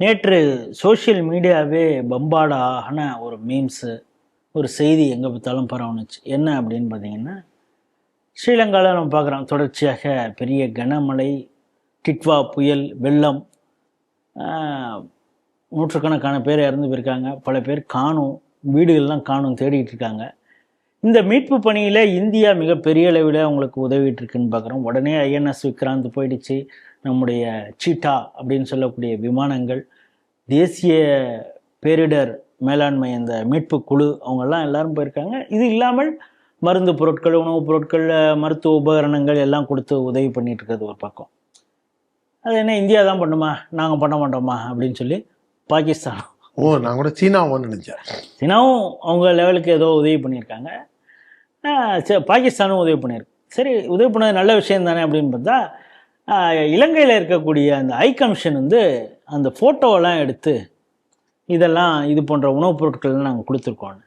நேற்று சோஷியல் மீடியாவே பம்பாடா ஒரு மீம்ஸு ஒரு செய்தி எங்கே பார்த்தாலும் பரவணுச்சு என்ன அப்படின்னு பார்த்தீங்கன்னா ஸ்ரீலங்காவில் நம்ம பார்க்குறோம். தொடர்ச்சியாக பெரிய கனமழை டிட்வா புயல் வெள்ளம் நூற்றுக்கணக்கான பேர் இறந்து போயிருக்காங்க. பல பேர் காணும் வீடுகள்லாம் காணும் தேடிக்கிட்டு இருக்காங்க. இந்த மீட்பு பணியில் இந்தியா மிக பெரிய அளவில் அவங்களுக்கு உதவிட்டு இருக்குன்னு பார்க்குறோம். உடனே ஐஎன்எஸ் விக்ராந்த் போயிடுச்சு. நம்முடைய சீட்டா அப்படின்னு சொல்லக்கூடிய விமானங்கள் தேசிய பேரிடர் மேலாண்மை அந்த மீட்பு குழு அவங்கெல்லாம் எல்லாரும் போயிருக்காங்க. இது இல்லாமல் மருந்து பொருட்கள் உணவுப் பொருட்கள் மருத்துவ உபகரணங்கள் எல்லாம் கொடுத்து உதவி பண்ணிட்டு இருக்கிறது ஒரு பக்கம். அது என்ன இந்தியா தான் பண்ணுமா? நாங்கள் பண்ண மாட்டோமா? அப்படின்னு சொல்லி பாகிஸ்தான். ஓ நான் கூட சீனாவோன்னு நினைச்சேன். சீனாவும் அவங்க லெவலுக்கு ஏதோ உதவி பண்ணியிருக்காங்க. பாகிஸ்தானும் உதவி பண்ணியிருக்கு. சரி உதவி பண்ணது நல்ல விஷயம் தானே அப்படின்னு பார்த்தா இலங்கையில் இருக்கக்கூடிய அந்த ஐ கமிஷன் வந்து அந்த ஃபோட்டோவெல்லாம் எடுத்து இதெல்லாம் இது போன்ற உணவுப் பொருட்கள்லாம் நாங்கள் கொடுத்துருக்கோம்.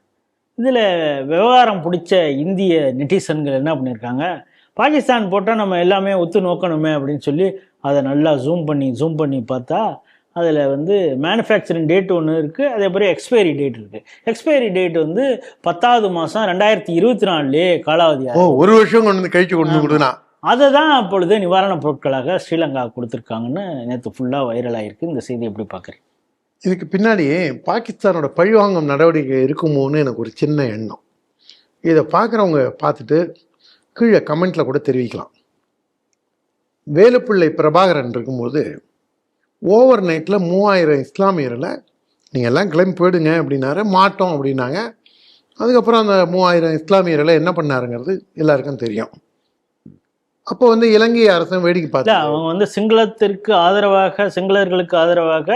இதில் விவகாரம் பிடிச்ச இந்திய நெட்டிசன்கள் என்ன பண்ணியிருக்காங்க பாகிஸ்தான் போட்டால் நம்ம எல்லாமே ஒத்து நோக்கணுமே அப்படின்னு சொல்லி அதை நல்லா ஜூம் பண்ணி ஜூம் பண்ணி பார்த்தா அதில் வந்து மேனுஃபேக்சரிங் டேட் ஒன்று இருக்குது அதே மாதிரி எக்ஸ்பைரி டேட் இருக்குது எக்ஸ்பைரி டேட் வந்து பத்தாவது மாதம் ரெண்டாயிரத்தி இருபத்தி நாலுலேயே காலாவதி ஒரு வருஷம் கொண்டு வந்து கழிச்சு கொண்டு கொடுத்தனா? அதை தான் அப்பொழுது நிவாரணப் பொருட்களாக ஸ்ரீலங்கா கொடுத்துருக்காங்கன்னு நேற்று ஃபுல்லாக வைரல் ஆயிருக்கு. இந்த செய்தி எப்படி பார்க்குறீங்க? இதுக்கு பின்னாடி பாகிஸ்தானோட பழிவாங்கும் நடவடிக்கை இருக்குமோன்னு எனக்கு ஒரு சின்ன எண்ணம். இதை பார்க்குறவங்க பார்த்துட்டு கீழே கமெண்ட்டில் கூட தெரிவிக்கலாம். வேலுப்பிள்ளை பிரபாகரன் இருக்கும்போது ஓவர் நைட்டில் மூவாயிரம் இஸ்லாமியரில் நீங்கள் எல்லாம் கிளம்பி போயிடுங்க அப்படின்னாரு. மாட்டோம் அப்படின்னாங்க. அதுக்கப்புறம் அந்த மூவாயிரம் இஸ்லாமியர்களை என்ன பண்ணாருங்கிறது எல்லாருக்கும் தெரியும். அப்போ வந்து இலங்கை அரசும் வேடிக்கை பார்த்து அவங்க வந்து சிங்களத்திற்கு ஆதரவாக சிங்களர்களுக்கு ஆதரவாக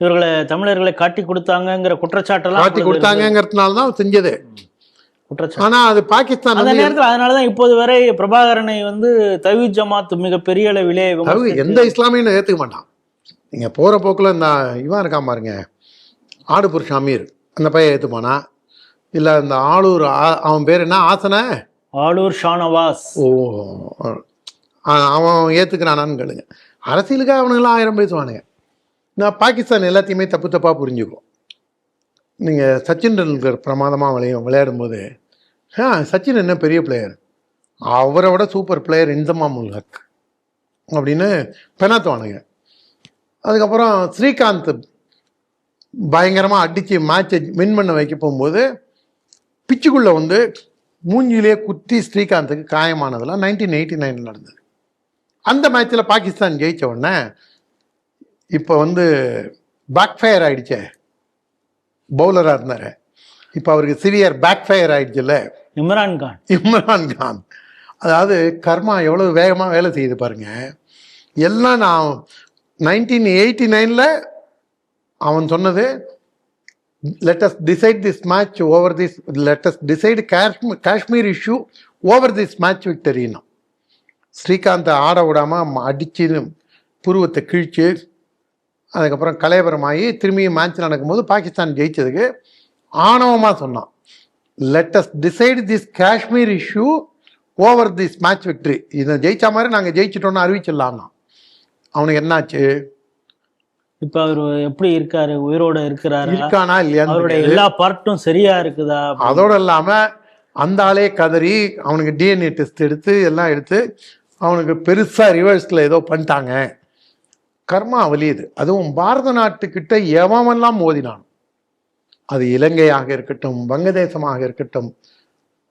இவர்களை தமிழர்களை காட்டி கொடுத்தாங்கங்கிற குற்றச்சாட்டெல்லாம் காட்டி அப்பொழுது கொடுத்தாங்கங்கிறதுனால தான் செஞ்சது. ஆனா அது பாகிஸ்தான் அந்த நேரத்தில் அதனால தான் இப்போது வரை பிரபாகரனை வந்து தவி ஜமாத் மிக பெரிய அளவிலே எந்த இஸ்லாமியனும் ஏத்துக்க மாட்டான். நீங்க போற போக்குல இந்த இவன் இருக்கான் பாருங்க ஆடுபுர் ஷமீர் அந்த பையன் ஏத்துப்பானா? இல்ல இந்த ஆளூர் அவன் பேர் என்ன? ஆசன? ஆளூர் ஷானவாஸ். ஓ அவன் ஏத்துக்கிறானான்னு கேளுங்க. அரசியலுக்காக அவனுங்களாம் ஆயிரம் பேசுவானுங்க. நான் பாகிஸ்தான் எல்லாத்தையுமே தப்பு தப்பாக புரிஞ்சுக்கும். நீங்கள் சச்சின் டெண்டுல்கர் பிரமாதமாக விளையும் விளையாடும்போது ஆ சச்சின் என்ன பெரிய பிளேயர் அவரை விட சூப்பர் பிளேயர் இந்தமா முல்ஹக். அப்படின்னு பெனாத்துவானுங்க அதுக்கப்புறம் ஸ்ரீகாந்த் பயங்கரமாக அடித்து மேட்சை வின் பண்ண வைக்க போகும்போது பிச்சுக்குள்ளே வந்து மூஞ்சிலே குத்தி ஸ்ரீகாந்துக்கு காயமானதெல்லாம் நைன்டீன் எயிட்டி நைனில் நடந்தது. அந்த மேட்ச்சில் பாகிஸ்தான் ஜெயிச்ச உடனே இப்போ வந்து பேக் ஃபயர் ஆயிடுச்சே பவுலராக இருந்தார். இப்போ அவருக்கு சிவியர் பேக் ஃபயர் ஆயிடுச்சுல்ல. இம்ரான் கான். இம்ரான் கான். அதாவது கர்மா எவ்வளோ வேகமாக வேலை செய்யுது பாருங்க. எல்லாம் நான் நைன்டீன் எயிட்டி நைனில் அவன் சொன்னது let's decide this match over this let's decide Kashmir Kashmir issue over this match விக்டரின்னா ஸ்ரீகாந்தை ஆட விடாமல் அடித்து புருவத்தை கிழிச்சு அதுக்கப்புறம் கலையபரமாகி திரும்பியும் மேட்ச் நடக்கும்போது பாகிஸ்தான் ஜெயித்ததுக்கு ஆணவமாக சொன்னான். Let's decide this Kashmir issue over this match victory இதை ஜெயித்த மாதிரி நாங்கள் ஜெயிச்சிட்டோன்னு அறிவிச்சிடலான்னா அவனுக்கு என்னாச்சு? இப்ப அவர் எப்படி இருக்காரு? உயிரோட இருக்கிறாரா? இருக்கானா இல்லையான்னு அவருடைய. எல்லா பார்ட்டும் சரியா இருக்குதா? அதோட இல்லாம அந்த ஆளே கதறி அவனுக்கு டிஎன்ஏ டெஸ்ட் எடுத்து எல்லாம் எடுத்து அவனுக்கு பெருசா ரிவர்ஸ்ல ஏதோ பண்ணிட்டாங்க. கர்மா வலியுது அதுவும் பாரத நாட்டுக்கிட்ட எவமெல்லாம் மோதினான் அது இலங்கையாக இருக்கட்டும் வங்கதேசமாக இருக்கட்டும்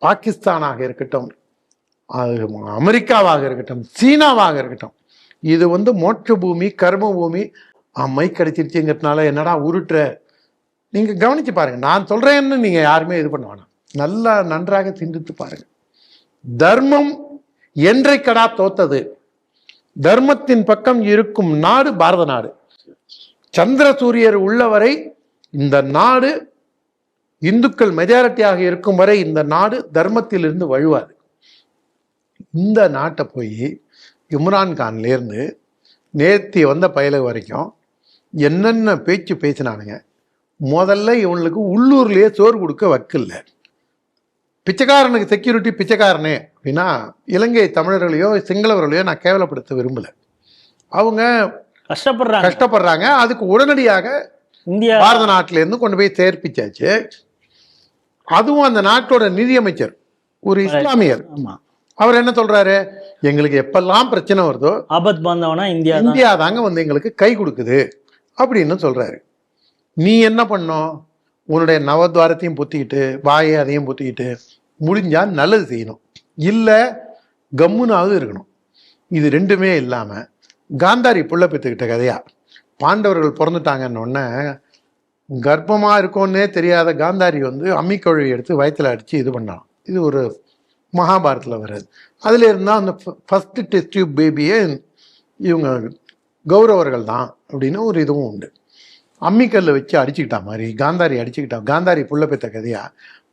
பாகிஸ்தானாக இருக்கட்டும் அது அமெரிக்காவாக இருக்கட்டும் சீனாவாக இருக்கட்டும் இது வந்து மோட்ச பூமி கர்ம பூமி மைக் கிடைச்சிருச்சுங்கிறதுனால என்னடா உருட்டுற? நீங்கள் கவனிச்சு பாருங்கள் நான் சொல்கிறேன்னு நீங்கள் யாருமே இது பண்ண வேணாம். நல்லா நன்றாக சிந்தித்து பாருங்கள் தர்மம் என்றைக்கடா தோத்தது? தர்மத்தின் பக்கம் இருக்கும் நாடு பாரத நாடு. சந்திர சூரியர் உள்ளவரை இந்த நாடு இந்துக்கள் மெஜாரிட்டியாக இருக்கும் வரை இந்த நாடு தர்மத்திலிருந்து வழுவாது. இந்த நாட்டை போய் இம்ரான்கான்லேருந்து கான்லேருந்து வந்த பயலு வரைக்கும் என்னென்ன பேச்சு பேசினானுங்க முதல்ல இவனுக்கு உள்ளூர்லயே சோறு கொடுக்க வக்கில்ல. பிச்சைக்காரனுக்கு செக்யூரிட்டி பிச்சைக்காரனே அப்படின்னா இலங்கை தமிழர்களையோ சிங்களவர்களையோ நான் கேவலப்படுத்த விரும்பல. அவங்க கஷ்டப்படுறாங்க. கஷ்டப்படுறாங்க. அதுக்கு உடனடியாக இந்தியா பாரத நாட்டில இருந்து கொண்டு போய் சேர்ப்பிச்சாச்சு. அதுவும் அந்த நாட்டோட நிதியமைச்சர் ஒரு இஸ்லாமியர். அவர் என்ன சொல்றாரு? எங்களுக்கு எப்பெல்லாம் பிரச்சனை வருதோ ஆபத் பாந்தவனா இந்தியா இந்தியா தாங்க வந்து எங்களுக்கு கை கொடுக்குது. அப்படின்னு சொல்கிறாரு நீ என்ன பண்ணோம்? உன்னுடைய நவத்வாரத்தையும் பொத்திக்கிட்டு வாயை அதையும் பொத்திக்கிட்டு முடிஞ்சால் நல்லது செய்யணும். இல்லை கம்முனாவது இருக்கணும். இது ரெண்டுமே இல்லாமல் காந்தாரி புள்ள பெற்றுக்கிட்ட கதையா? பாண்டவர்கள் பிறந்துட்டாங்கன்னு கர்ப்பமாக இருக்கும்னே தெரியாத காந்தாரி வந்து அம்மிக்கழுவி எடுத்து வயித்துல அடித்து இது பண்ணான். இது ஒரு மகாபாரத்தில் வருது அதில் இருந்தால் அந்த ஃபஸ்ட்டு டெஸ்ட் டியூப் பேபியை இவங்க கௌரவர்கள் தான் அப்படின்னு ஒரு இதுவும் உண்டு. அம்மிக்கல்ல வச்சு அடிச்சுக்கிட்டா மாதிரி காந்தாரி அடிச்சுக்கிட்டா காந்தாரி புள்ள பெத்த கதையா?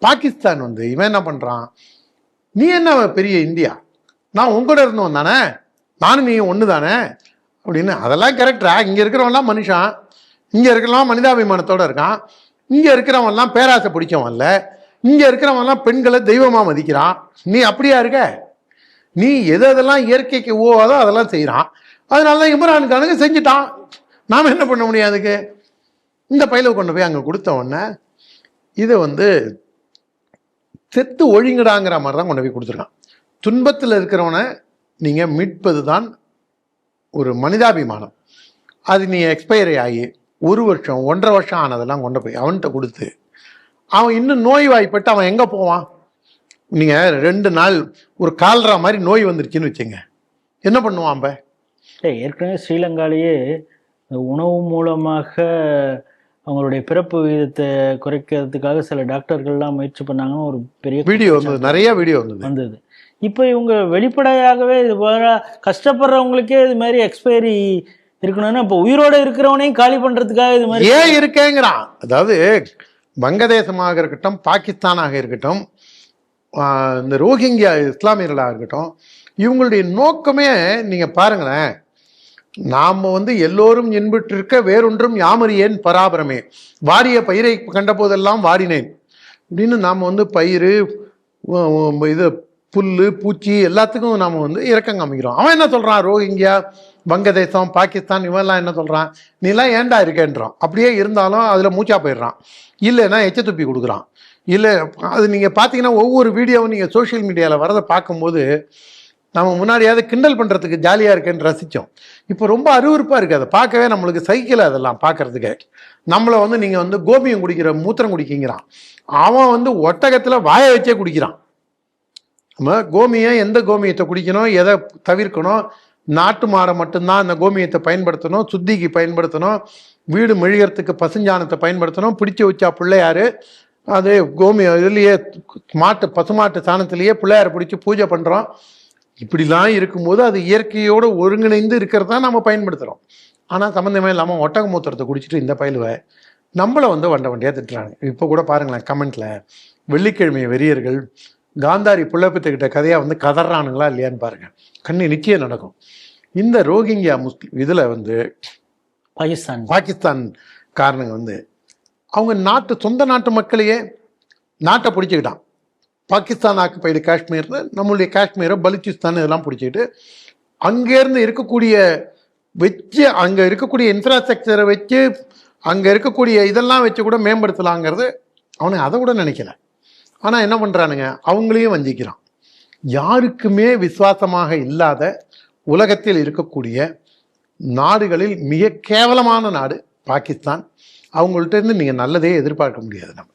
பாகிஸ்தான் வந்து இவன் என்ன பண்ணுறான் நீ என்ன பெரிய இந்தியா? நான் உங்கூட இருந்தவன் தானே? நானும் நீ ஒன்று தானே? அப்படின்னு அதெல்லாம் கரெக்டா இங்கே இருக்கிறவன்லாம் மனுஷன். இங்கே இருக்கிறவன் மனிதாபிமானத்தோடு இருக்கான். இங்கே இருக்கிறவன்லாம் பேராசை பிடிச்சவன்ல இங்கே இருக்கிறவன்லாம் பெண்களை தெய்வமாக மதிக்கிறான். நீ அப்படியா இருக்க? நீ எது எதெல்லாம் இயற்கைக்கு ஓவாதோ அதெல்லாம் செய்கிறான் அதனால தான் இம்ரான் கானுக்கு செஞ்சுட்டான். நாம் என்ன பண்ண முடியும் அதுக்கு? இந்த பையில கொண்டு போய் அங்கே கொடுத்த உடனே இதை வந்து செத்து ஒழுங்கிடாங்கிற மாதிரி தான் கொண்டு போய் கொடுத்துருக்கான். துன்பத்தில் இருக்கிறவனை நீங்கள் மீட்பது தான் ஒரு மனிதாபிமானம். அது நீ எக்ஸ்பயரி ஆகி ஒரு வருஷம் ஒன்றரை வருஷம் ஆனதெல்லாம் கொண்டு போய் அவன்கிட்ட கொடுத்து அவன் இன்னும் நோய் வாய்ப்பட்டு அவன் எங்கே போவான்? நீங்கள் ரெண்டு நாள் ஒரு கால்ரா மாதிரி நோய் வந்துருச்சுன்னு வச்சுங்க. என்ன பண்ணுவான் அப்போ ஏய், ஏற்கனவே ஸ்ரீலங்காலேயே உணவு மூலமாக அவங்களுடைய பிறப்பு விகிதத்தை குறைக்கிறதுக்காக சில டாக்டர்கள்லாம் முயற்சி பண்ணாங்கன்னு ஒரு பெரிய வீடியோ வந்தது நிறைய வீடியோ வந்தது. வந்தது. இப்போ இவங்க வெளிப்படையாகவே இது போல கஷ்டப்படுறவங்களுக்கே இது மாதிரி எக்ஸ்பைரி இருக்கணும்னா இப்போ உயிரோட இருக்கிறவனையும் காலி பண்றதுக்காக இது மாதிரி ஏன் இருக்கேங்கிறான்? அதாவது வங்கதேசமாக இருக்கட்டும் பாகிஸ்தானாக இருக்கட்டும் இந்த ரோஹிங்கியா இஸ்லாமியர்களாக இருக்கட்டும் இவங்களுடைய நோக்கமே நீங்க பாருங்களேன் நாம் வந்து எல்லோரும் இன்புற்றிருக்க வேறொன்றும் யாமறியேன் பராபரமே? வாரிய பயிரை கண்ட போதெல்லாம் வாரினேன் அப்படின்னு நாம் வந்து பயிர் இது புல்லு பூச்சி எல்லாத்துக்கும் நாம் வந்து இறக்கம் காமிக்கிறோம். அவன் என்ன சொல்கிறான் ரோஹிங்கியா வங்கதேசம் பாகிஸ்தான் இவெல்லாம் என்ன சொல்கிறான் நீலாம் ஏன்டா இருக்கேன்றான்? அப்படியே இருந்தாலும் அதில் மூச்சா போயிடுறான். இல்லைன்னா எச்ச துப்பி கொடுக்குறான். இல்லை அது நீங்கள் பார்த்தீங்கன்னா ஒவ்வொரு வீடியோவும் நீங்கள் சோஷியல் மீடியாவில் வரதை பார்க்கும்போது நம்ம முன்னாடியாவது கிண்டல் பண்ணுறதுக்கு ஜாலியாக இருக்கேன்னு ரசித்தோம் இப்போ ரொம்ப அருவருப்பா இருக்குது அதை பார்க்கவே நம்மளுக்கு சைக்கிள் அதெல்லாம் பார்க்கறதுக்கு. நம்மளை வந்து நீங்கள் வந்து கோபியம் குடிக்கிற மூத்திரம் குடிக்கிங்கிறான் அவன் வந்து ஒட்டகத்தில் வாயை வச்சே குடிக்கிறான். நம்ம கோமியம் எந்த கோமியத்தை குடிக்கணும் எதை தவிர்க்கணும்? நாட்டு மாடை மட்டும்தான் அந்த கோமியத்தை பயன்படுத்தணும் சுத்திக்கு பயன்படுத்தணும் வீடு மெழுகிறதுக்கு பசுஞ்சாணத்தை பயன்படுத்தணும் பிடிச்சி வச்சா பிள்ளையார் அது கோமியம் இதுலேயே மாட்டு பசுமாட்டு சாணத்திலேயே பிள்ளையாரை பிடிச்சி பூஜை பண்ணுறோம் இப்படிலாம் இருக்கும்போது அது இயற்கையோடு ஒருங்கிணைந்து இருக்கிறதா நம்ம பயன்படுத்துகிறோம் ஆனால் சம்மந்தமே இல்லாமல் ஒட்டக மூத்திரத்தை குடிச்சிட்டு இந்த பயிலுவை நம்மளை வந்து வண்ட வண்டியாக திட்டுறாங்க. இப்போ கூட பாருங்களேன் கமெண்ட்ல வெள்ளிக்கிழமை வெறியர்கள் காந்தாரி புள்ளப்பத்துக்கிட்ட கதையா வந்து கதறானுங்களா இல்லையான்னு பாருங்க. கண்ணி நிச்சயம் நடக்கும். இந்த ரோஹிங்கியா முஸ்லிம் இதில் வந்து பாகிஸ்தான். பாகிஸ்தான் காரணங்க வந்து அவங்க நாட்டு சொந்த நாட்டு மக்களையே நாட்டை பிடிச்சிக்கிட்டான். பாகிஸ்தான் ஆக்குப்பைடு காஷ்மீர்னு நம்மளுடைய காஷ்மீரை பலுச்சிஸ்தான் இதெல்லாம் பிடிச்சிட்டு அங்கேருந்து இருக்கக்கூடிய வச்சு அங்கே இருக்கக்கூடிய இன்ஃப்ராஸ்ட்ரக்சரை வச்சு அங்கே இருக்கக்கூடிய இதெல்லாம் வச்சு கூட மேம்படுத்தலாங்கிறது அவனை அதை கூட நினைக்கல. ஆனால் என்ன பண்ணுறானுங்க அவங்களையும் வஞ்சிக்கிறான். யாருக்குமே விசுவாசமாக இல்லாத உலகத்தில் இருக்கக்கூடிய நாடுகளில் மிக கேவலமான நாடு பாகிஸ்தான். அவங்கள்ட்ட இருந்து நீங்கள் நல்லதே எதிர்பார்க்க முடியாது நம்ம.